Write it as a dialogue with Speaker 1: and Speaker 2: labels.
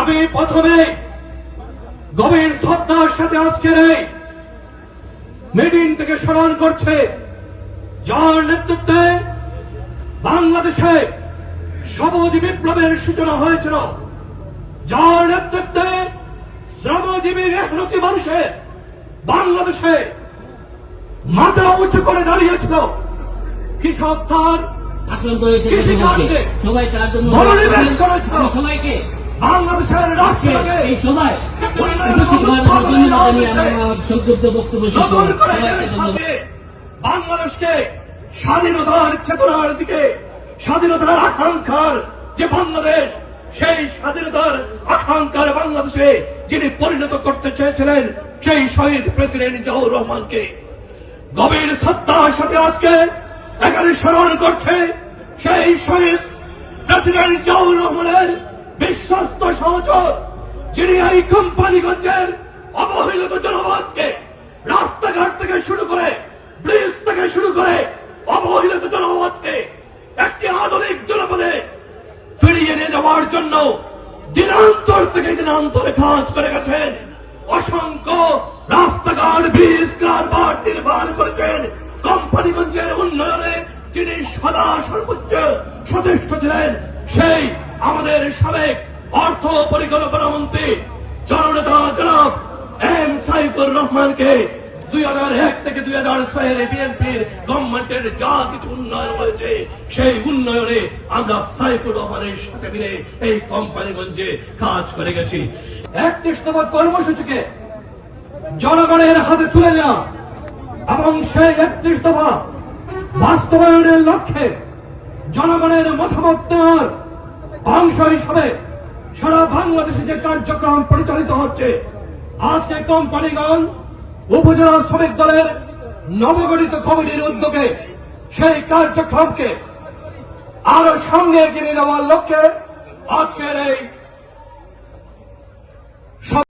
Speaker 1: আমি প্রথমে গভীর শ্রদ্ধার সাথে আজকের এই মিটিং থেকে স্মরণ করছে যার নেতৃত্বে বাংলাদেশে সবুজ বিপ্লবের সূচনা হয়েছিল। যার নেতৃত্বে শ্রমজীবী মেহনতি মানুষের বাংলাদেশে মাথা উঁচু করে দাঁড়িয়েছিল। কৃষক তার কৃষিকার্যে মনোনিবেশ করেছিল।
Speaker 2: সবাইকে।
Speaker 1: বাংলাদেশের
Speaker 2: এই।
Speaker 1: বাংলাদেশকে স্বাধীনতার চেতনার দিকে স্বাধীনতার আকাঙ্ক্ষার যে বাংলাদেশ সেই স্বাধীনতার আকাঙ্ক্ষার বাংলাদেশে যিনি পরিণত করতে চেয়েছিলেন সেই শহীদ প্রেসিডেন্ট জিয়াউর রহমানকে গভীর সত্তার সাথে আজকে এখানে স্মরণ করছে সেই শহীদ প্রেসিডেন্ট জিয়াউর রহমানের বিশ্বস্ত সহচর, যিনি এই কোম্পানিগঞ্জের অবহেলিত জনপদকে রাস্তাঘাট থেকে শুরু করে ব্রিজ থেকে শুরু করে অবহেলিত জনপদকে একটি আধুনিক জনপদে ফিরিয়ে নিয়ে যাওয়ার জন্য দিনান্তর থেকে দিনান্তরে কাজ করে গেছেন। অসংখ্য রাস্তাঘাট, ব্রিজ, কারবার নির্মাণ করেছেন। কোম্পানিগঞ্জের উন্নয়নে তিনি সদা সর্বোচ্চ সচেষ্ট ছিলেন। সেই আমাদের সাবেক অর্থ পরিকল্পনা মন্ত্রী, জননেতা জনাব এম সাইফুর রহমানকে দুই হাজার এক থেকে দুই হাজার ছয়ের বিএনপির গভর্নমেন্টের যা কিছু উন্নয়ন হয়েছে, সেই উন্নয়নে আমরা সাইফুর রহমানের সাথে মিলে এই কোম্পানিগঞ্জে কাজ করে গেছি। একত্রিশ নম্বর কর্মসূচিকে জনগণের হাতে তুলে দেওয়া এবং সেই একত্রিশ দফা বাস্তবায়নের লক্ষ্যে জনগণের মতামত নেওয়ার অংশ হিসাবে সারা বাংলাদেশে যে কার্যক্রম পরিচালিত হচ্ছে, আজকে কোম্পানিগঞ্জ উপজেলা শ্রমিক দলের নবগঠিত কমিটির উদ্যোগে সেই কার্যক্রমকে আরও সঙ্গে এগিয়ে নেওয়ার লক্ষ্যে আজকের এই